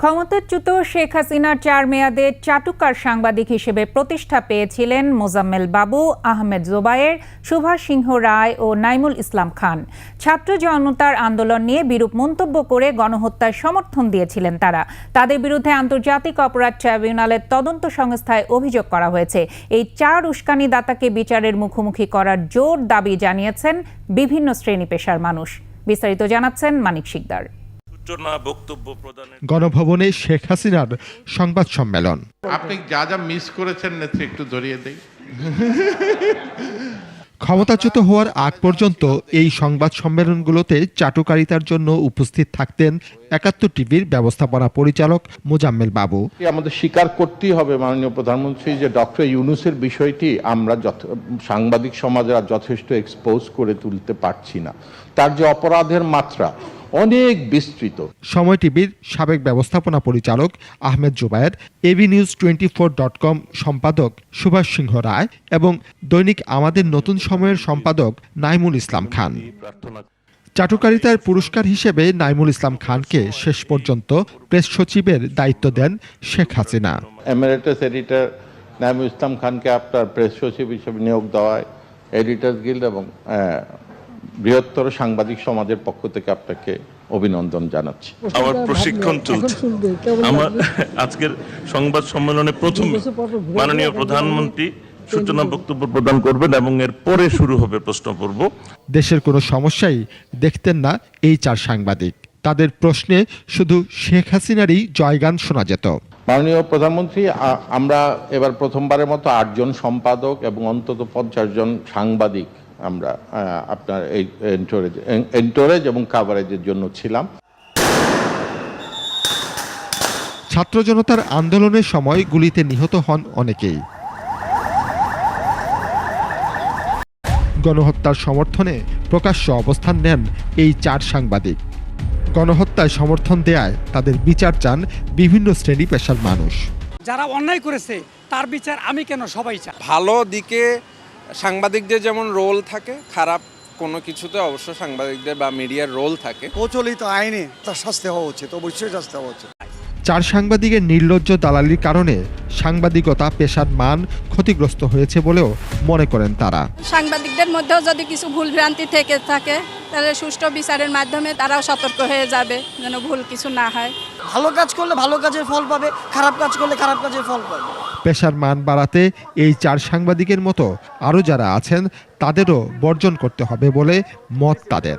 ক্ষমতাচ্যুত শেখ হাসিনার চার মেয়াদে চাটুকার সাংবাদিক হিসেবে প্রতিষ্ঠা পেয়েছিলেন মোজাম্মেল বাবু, আহমেদ জোবায়ের, সুভাষ সিংহ রায় ও নাইমুল ইসলাম খান। ছাত্র জনতার আন্দোলন নিয়ে বিরূপ মন্তব্য করে গণহত্যার সমর্থন দিয়েছিলেন তারা। তাদের বিরুদ্ধে আন্তর্জাতিক অপরাধ ট্রাইব্যুনালের তদন্ত সংস্থায় অভিযোগ করা হয়েছে। এই চার উস্কানিদাতাকে বিচারের মুখোমুখি করার জোর দাবি জানিয়েছেন বিভিন্ন শ্রেণি পেশার মানুষ। বিস্তারিত জানাচ্ছেন মানিক শিকদার। সূচনা বক্তব্য প্রদানের গণভবনে শেখ হাসিনার সংবাদ সম্মেলন। আপনি যা যা মিস করেছেন নেত্রী একটু ধরিয়ে দেই। ক্ষমতাচ্যুত হওয়ার আগ পর্যন্ত এই সংবাদ সম্মেলনগুলোতে চাটুকারিতার জন্য উপস্থিত থাকতেন একাত্তর টিভির ব্যবস্থাপনা পরিচালক মোজাম্মেল বাবু। আমাদের স্বীকার করতেই হবে মাননীয় প্রধানমন্ত্রী যে ডক্টর ইউনুসের বিষয়টি আমরা যথ- সাংবাদিক সমাজে আর যথেষ্ট এক্সপোজ করে তুলতে পারছি না। তার যে অপরাধের মাত্রা অনেক বিস্তৃত। সময় টিভির সাবেক ব্যবস্থাপনা পরিচালক Ahmed Zubair AB news twenty four dot com সম্পাদক সুভাষ সিংহ রায় এবং দৈনিক আমাদের নতুন সময়ের সম্পাদক নাইমুল ইসলাম খান। চাটুকারিতার পুরস্কার হিসেবে নাইমুল ইসলাম খানকে শেষ পর্যন্ত প্রেস সচিবের দায়িত্ব দেন শেখ হাসিনা। এমারেটাস এডিটর নাইমুল ইসলাম খানকে আপনার প্রেস সচিব হিসেবে নিয়োগ দেওয়ায় এডিটার্স গিল্ড এবং বৃহত্তর সাংবাদিক সমাজের পক্ষ থেকে আপনাকে অভিনন্দন জানাচ্ছি। আমার প্রশিক্ষণ চলছে আমার আজকের সংবাদ সম্মেলনে প্রথম মাননীয় প্রধানমন্ত্রী সূচনা বক্তব্য প্রদান করবেন এবং এর পরে শুরু হবে প্রশ্ন পর্ব। দেশের কোনো সমস্যাই দেখতেন না এই চার সাংবাদিক। তাদের প্রশ্নে শুধু শেখ হাসিনারই জয়গান শোনা যেত। মাননীয় প্রধানমন্ত্রী আমরা এবার প্রথমবারের মতো আটজন সম্পাদক এবং অন্তত পঞ্চাশ জন সাংবাদিক আমরা আপনার এই এন্টোরেজ এন্টোরেজ এবং কাভারেজের জন্য ছিলাম। ছাত্র জনতার আন্দোলনের সময় গুলিতে নিহত হন অনেকেই। গণহত্যার সমর্থনে প্রকাশ্য অবস্থান নেন এই চার সাংবাদিক। গণহত্যায় সমর্থন দেয়ায় তাদের বিচার চান বিভিন্ন শ্রেণি পেশার মানুষ। যারা অন্যায় করেছে তার বিচার আমি কেন সবাই চাই? ভালো দিকে সাংবাদিকদের যেমন রোল থাকে খারাপ কোনো কিছুতে অবশ্য সাংবাদিকদের বা মিডিয়ার রোল থাকে। প্রচলিত আইনে তার শাস্তি হওয়া উচিত অবশ্যই শাস্তি হওয়া উচিত। চার সাংবাদিকের নির্লজ্জ দালালির কারণে সাংবাদিকতা পেশার মান ক্ষতিগ্রস্ত হয়েছে বলেও মনে করেন তারা। সাংবাদিকদের মধ্যেও যদি কিছু ভুল ভ্রান্তি থেকে থাকে তাহলে সুষ্ঠু বিচারের মাধ্যমে তারাও সতর্ক হয়ে যাবে যেন ভুল কিছু না হয়। ভালো কাজ করলে ভালো কাজের ফল পাবে, খারাপ কাজ করলে খারাপ কাজের ফল পাবে। পেশার মান বাড়াতে এই চার সাংবাদিকের মতো আরও যারা আছেন, তাদেরও বর্জন করতে হবে বলে মত তাদের।